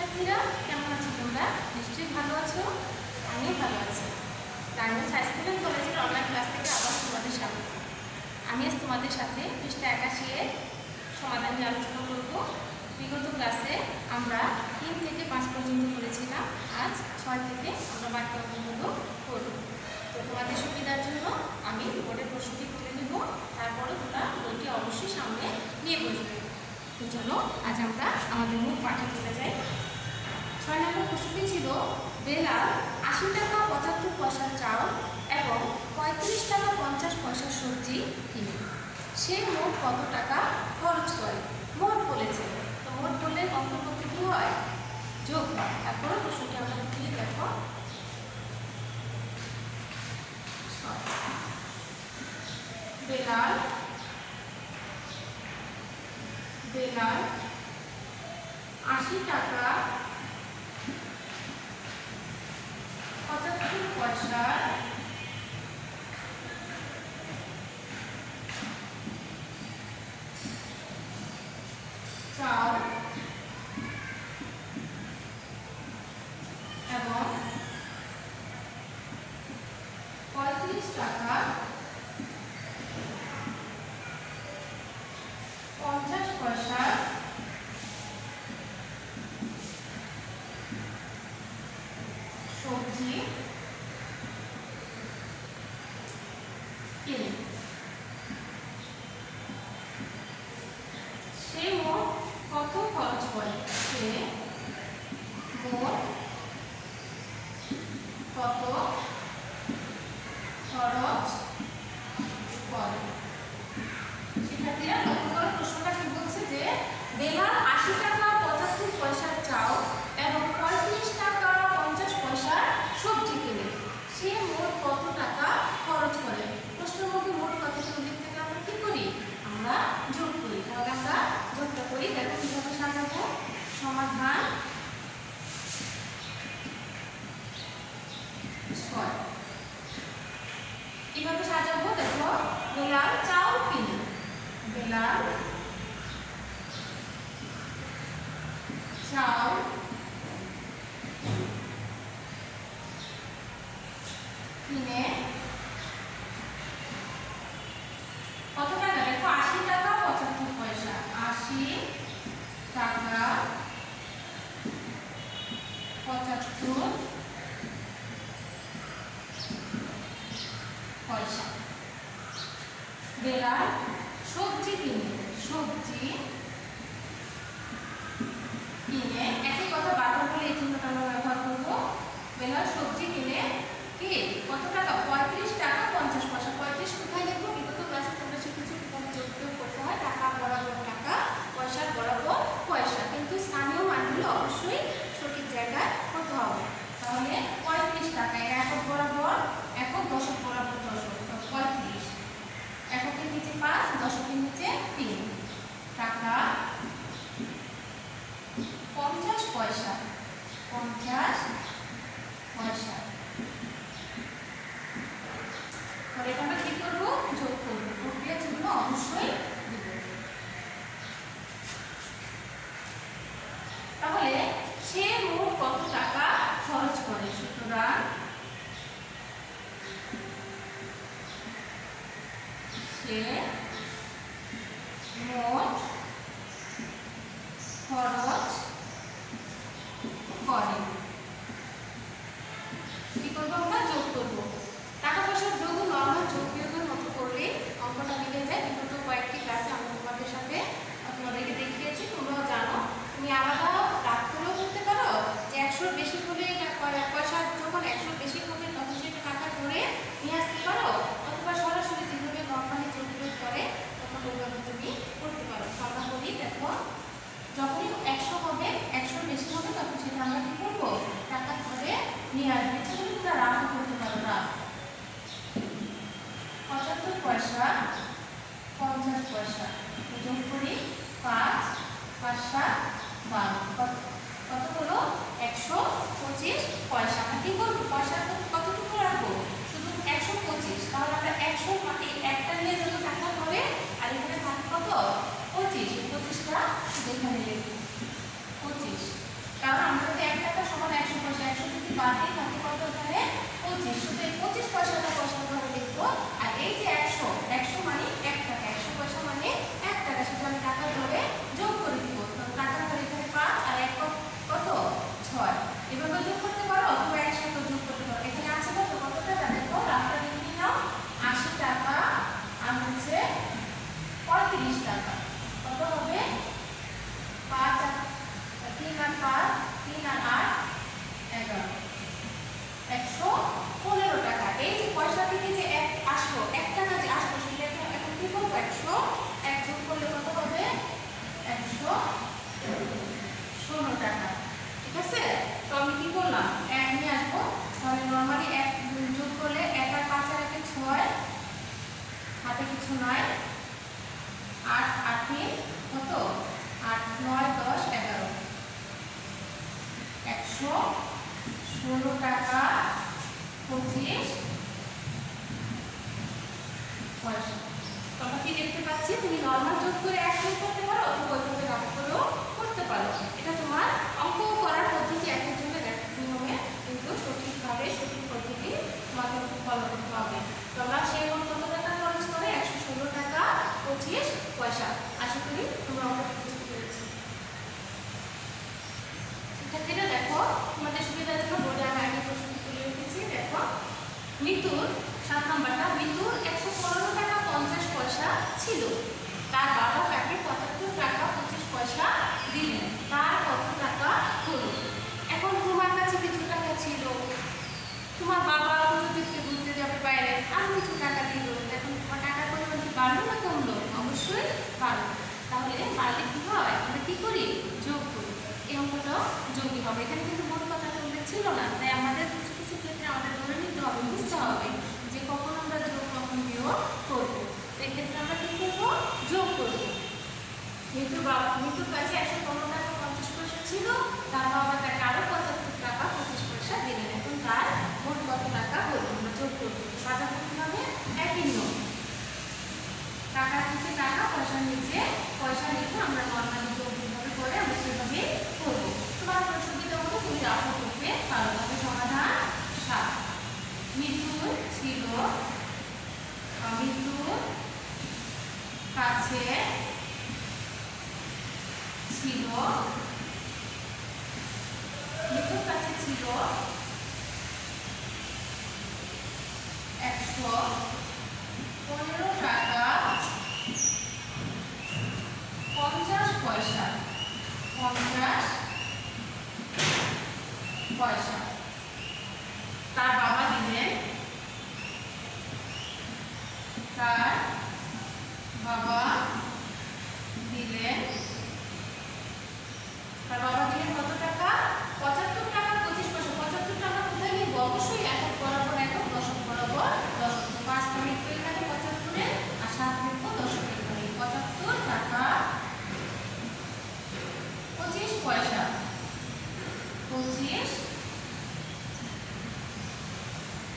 শিক্ষার্থীরা কেমন আছো তোমরা? নিশ্চয়ই ভালো আছো, আমিও ভালো আছি। গার্মেন্টস হাই স্কুল অ্যান্ড কলেজের অনলাইন ক্লাস থেকে আবার তোমাদের স্বাগত। আমি আজ তোমাদের সাথে পৃষ্ঠা একাশি এর সমাধান নিয়ে আলোচনা করব। বিগত ক্লাসে আমরা তিন থেকে পাঁচ পর্যন্ত করেছিলাম, আজ ছয় থেকে আমরা বাকি অঙ্কগুলো করব। তো তোমাদের সুবিধার জন্য আমি বোর্ডের প্রশ্নটি করে নেব তারপরে তোমরা বইটি অবশ্যই সামনে নিয়ে বসবে। তো চলো, আজ আমরা আমাদের মুখ পাঠে চলে যাই। ছয় নম্বর প্রশ্নটি ছিল বেলাল আশি টাকা পঁচাত্তর পয়সার চাল এবং পঁয়ত্রিশ টাকা পঞ্চাশ পয়সার সবজি কিনে। সে মোট কত টাকা খরচ করে? মোট বলেছে। তো মোট বললে অন্তর্পক্ষে কী হয়? যোগ হয়। তারপরে প্রশ্নটি আমরা লিখে দেখো বেলাল বেলাল, আশি টাকা pode tirar. যোগ করতে পারো এখানে আছে কত আশি টাকা আর হচ্ছে পঁয়ত্রিশ টাকা কত হবে পাঁচ, তিন আর পাঁচ, তিন আর আট এগারো একশো পনেরো টাকা এই যে পয়সা থেকে যে এক আসলো এক টাকা যে আসলো সেটা এখন এখন কি করব একশো এক যোগ করলে কত হবে একশো ষোলো টাকা ঠিক আছে তো আমি কি করলাম এক নিয়ে আসব তাহলে নর্মালি এক যোগ করলে এক আর পাঁচ আর একে ছয় হাতে কিছু নয় আট আটে কত আট নয় দশ এগারো একশো ষোলো টাকা পঁচিশ পয়সা তো আমরা কি দেখতে পাচ্ছি তুমি নর্মাল যোগ করে এক যোগ করতে পারো অথবা ওইভাবে রাগ করেও করতে পারো এটা তোমার অঙ্ক করার পদ্ধতি এক একজনের এক এক নিয়মে কিন্তু সঠিকভাবে সঠিক পদ্ধতি তোমাকে ফলো করতে হবে তো আমরা সেই মোট কত টাকা খরচ করে একশো ষোলো টাকা পঁচিশ পয়সা আশা করি তোমরা অঙ্কটা বুঝতে পেরেছি শিক্ষার্থীরা দেখো তোমাদের সুবিধার জন্য বোর্ডে আমি আগে প্রশ্ন তুলে রেখেছি দেখো মৃত্যুর সাত নম্বরটা মৃত্যুর একশো পনেরো টাকা পঞ্চাশ পয়সা ছিল তার বাবা তাকে পঁচাত্তর টাকা পঁচিশ পয়সা দিলেন তার কত টাকা হলো এখন তোমার কাছে কিছু টাকা ছিল তোমার বাবা পুজো দেখতে ঘুরতে যাবে বাইরে আর কিছু টাকা দিল এখন তোমার টাকার পরিমাণ কি বাড়লো না কমলো অবশ্যই বাড়লো তাহলে বাড়লে কি হয় আমরা কি করি? যোগ করি। এই অঙ্কটা যোগই হবে। এখানে কিন্তু মোট কথাটা উল্লেখ ছিল না। তাই আমাদের কিছু কিছু ক্ষেত্রে আমাদের ধরে নিতে হবে, বুঝতে হবে যে কখন আমরা যোগ কখন বিয়োগ করব। এক্ষেত্রে আমরা কি করব? যোগ করব। মৃত্যুর বাবা মৃত্যুর কাছে একশো পনেরো টাকা পঞ্চাশ পয়সা ছিল। তার বাবা তাকে আরও পঁচাত্তর টাকা পঁচিশ পয়সা দিলেন। এখন তার মোট কত টাকা হলো? আমরা যোগ করব। সাজা করতে হবে একই নিয়ম। টাকার নিচে টাকা পয়সার নিচে, পয়সা লিখে আমরা নর্মালি তোমার সুবিধা তুমি সমাধান ছিল ছিল কাছে ছিল একশো পনেরো টাকা পঞ্চাশ পয়সা পঞ্চাশ পয়সা তার বাবা দিলেন তার বাবা দিলেন তার বাবা দিলেন কত টাকা পঁচাত্তর টাকা পঁচিশ পয়সা পঁচাত্তর টাকা কোথায় নিব অবশ্যই একক বরাবর একক দশক বরাবর দশক তো পাঁচ মিনিট তো এখানে পঁচাত্তরে আর সাত লিখব দশক এখানে পঁচাত্তর টাকা পঁচিশ পয়সা পঁচিশ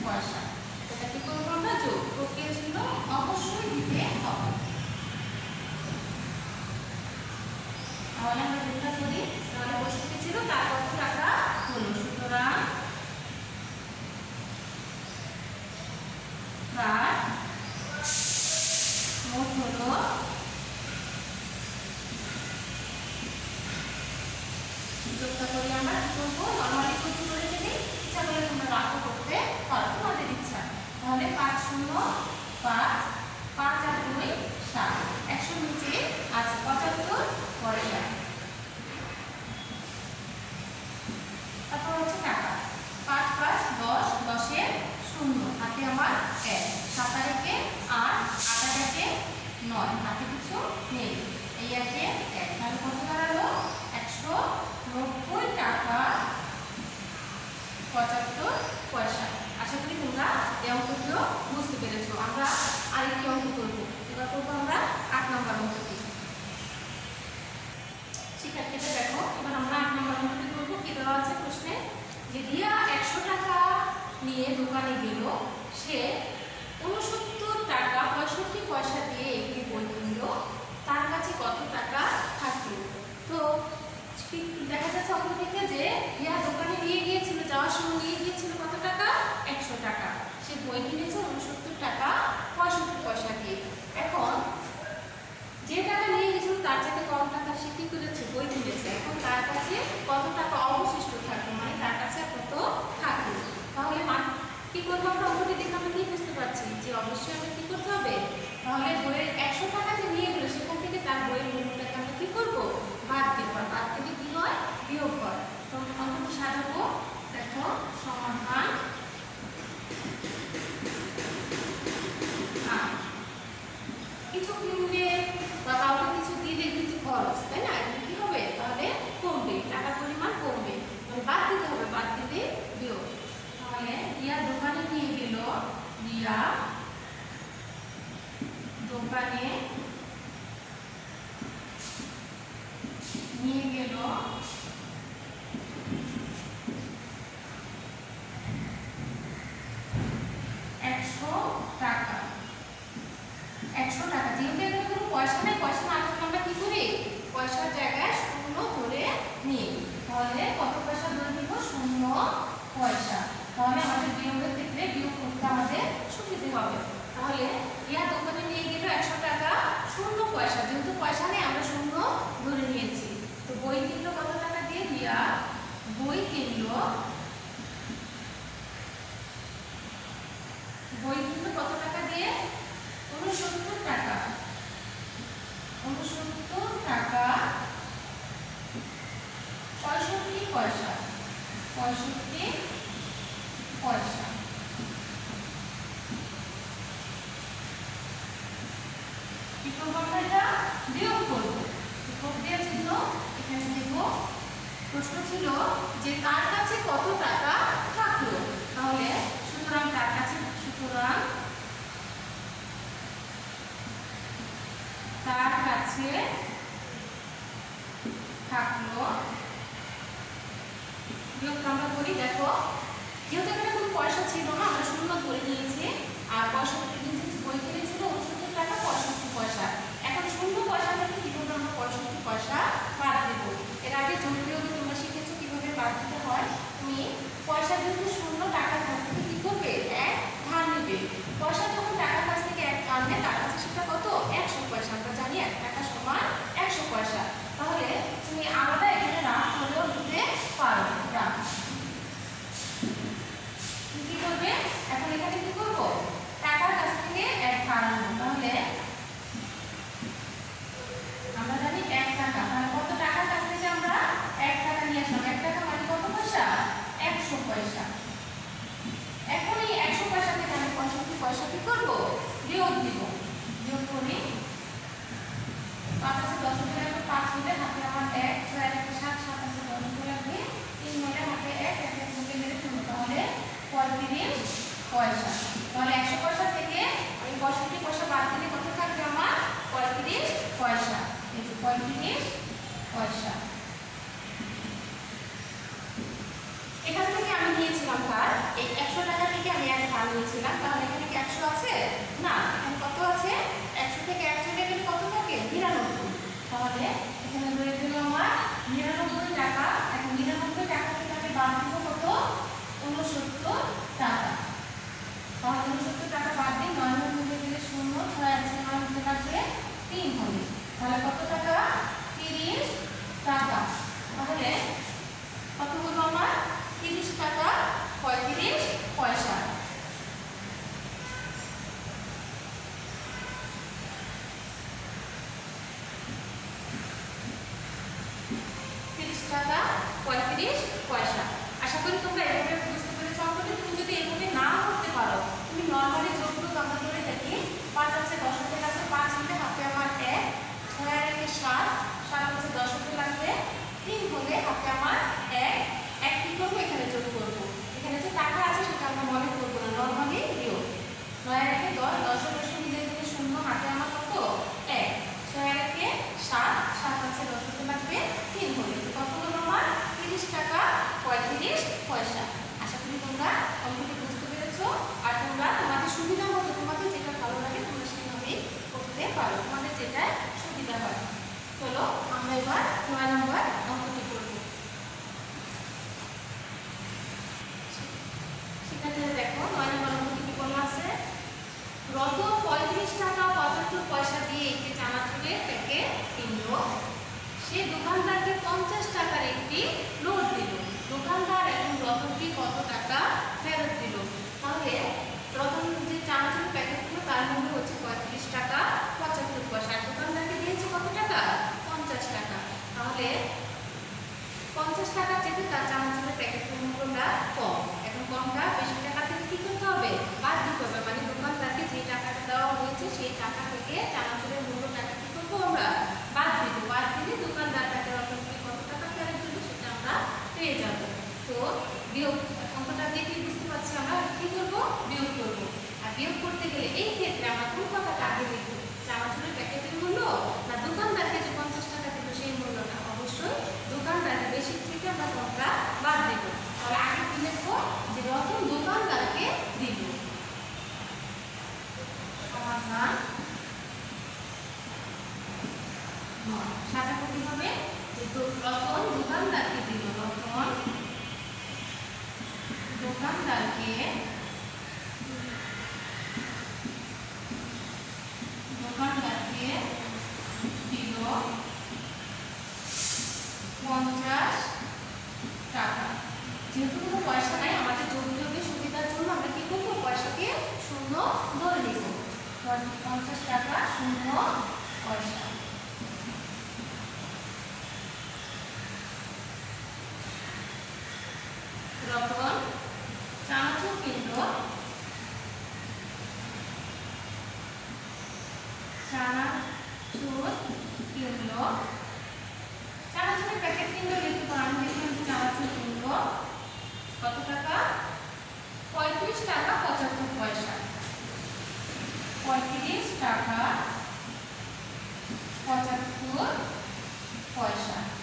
পয়সা এটা কি করব আমরা যোগ প্রক্রিয়া ছিল অবশ্যই দিতে হবে তাহলে আমরা যোগটা করি তাহলে পঁয়ষট্টি ছিল তার কত টাকা হলো সুতরাং তার মোট হলো যোগটা করলে আমরা কি করব নর্মালি কত করে যদি ইচ্ছা করলে তোমরা রাখো করতে পারো তোমাদের ইচ্ছা তাহলে পাঁচ পাঁচ পাঁচ আর দুই সাত একশো নিচে আছে পঁচাত্তর পয়সা। তারপর হচ্ছে টাকা পাঁচ পাঁচ দশ দশের শূন্য হাতে আমার এক সাত আর একে আট আট আর একে নয় হাতে কিছু নেই এই একে এক তাহলে কত দাঁড়াল একশো নব্বই টাকা পঁচাত্তর পয়সা আশা করি তোমরা এই অঙ্কটিও ক্ষেত্রে দেখো। এবার আমরা এক মনে মনে করব। কী দেওয়া আছে প্রশ্নে? যে রিয়া একশো টাকা নিয়ে দোকানে গেল, সে উনসত্তর টাকা পঁয়ষট্টি পয়সা দিয়ে একটি বই কিনল। তার কাছে কত টাকা থাকল? তো দেখা যাচ্ছে অঙ্কটিতে যে রিয়া দোকানে নিয়ে গিয়েছিল, যাওয়ার সময় নিয়ে গিয়েছিল কত টাকা? একশো টাকা। সে বই কিনেছে উনসত্তর টাকা পঁয়ষট্টি পয়সা, যেহেতু পয়সা নেই, আমরা শূন্য ধরে নিয়েছি। তো বই কিনলো কত টাকা দিয়ে? রিয়া বই কিনলো কাছে থাকল। আমরা করি, দেখো। যেহেতু এখানে কোনো পয়সা ছিল না, আমরা শূন্য ধরে নিয়েছি। আর পয়সা কিন্তু বই কিনেছিল উনসত্তর টাকা পঁয়ষট্টি পয়সা। এখন শূন্য পয়সা থেকে কীভাবে আমরা পঁয়ষট্টি পয়সা বাদ দেবো। এর আগে জরুরি তোমরা শিখেছো কীভাবে বাদ দিতে হয়, তুমি পয়সা যেহেতু শূন্য টাকা কাছ থেকে কী করবে? এক ধার নেবে। পয়সা যখন টাকার কাছ থেকে এক ধার নেয় দিনে পয়সা। এখানে একশো আছে? না, এখানে কত আছে? একশো থেকে একশো কত থাকে? নিরানব্বই। তাহলে এখানে আমার নিরানব্বই টাকা। এখন নিরানব্বই টাকা থেকে আমি বাদ কত? উনসত্তর টাকা তাহলে টাকা বাদ দিয়ে নয় গেলে শূন্য ছয় আছে নয় থাকবে তিন হবে তাহলে কত সে দোকানদারকে পঞ্চাশ টাকার একটি নোট দিল। দোকানদার এখন রতনকে কত টাকা ফেরত দিল? তাহলে রতন যে চানাচুর প্যাকেটগুলো তার মধ্যে হচ্ছে পঁয়ত্রিশ টাকা, পঁচাত্তর পয়সা। দোকানদারকে দিয়েছে কত টাকা? পঞ্চাশ টাকা। তাহলে পঞ্চাশ টাকার চেয়ে তার চানাচুরের প্যাকেট মূল্যটা কম। এখন কমটা বেশি টাকা থেকে কী করতে হবে? বাদ দিতে হবে মানে দোকানদারকে যে টাকাটা দেওয়া হয়েছে, সেই টাকা থেকে চানাচুরের মূল্য টাকা কী বাদ দিব। বাদ দিলে দোকানদার তাকে অটোমেটিক কত টাকা ফেরত দিল সেটা আমরা পেয়ে যাব। তো বিয়োগ, অঙ্কটা দেখে বুঝতে পারছি আমরা কী করব? বিয়োগ করব। আর বিয়োগ করতে গেলে এই ক্ষেত্রে আমরা কোন কথাটা আগে লিখব? চানাচুরের প্যাকেটের মূল্য না দোকানদারকে যে পঞ্চাশ টাকা দিল সেই মূল্যটা অবশ্যই দোকানদারকে বেশি থেকে আমরা কোনটা বাদ দেবো। তাহলে আগে কি লিখব? যে রতন দোকানদারকে দিল। সমাধান নয়। সাজাটা কি হবে যে দো- রতন দোকানদারকে দিল রতন দোকানদারকে দোকানদারকে দিল পঞ্চাশ টাকা। যেহেতু কোনো পয়সা নাই, আমাদের যোগাযোগের সুবিধার জন্য আমরা কি করব? পয়সাকে শূন্য ধরে নিব। পঞ্চাশ টাকা শূন্য পয়সা। আমি। লিখলাম চানাচুর কিনলো কত টাকা? পঁয়ত্রিশ টাকা পঁচাত্তর পয়সা। পঁয়ত্রিশ টাকা পঁচাত্তর পয়সা।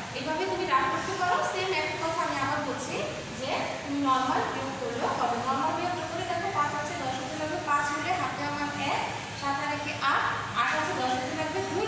এভাবে তুমি রাগ করতে পারো সেম একই কথা আমি আবার বলছি যে তুমি নর্মাল বিয়োগ করলেও হবে। নর্মাল বিয়োগ করলে দেখো পাঁচ আছে, দশ হাতে লাগবে পাঁচ হলে হাতে আমার এক, সাত আর একে আট আট আছে, দশ হাতে লাগবে দুই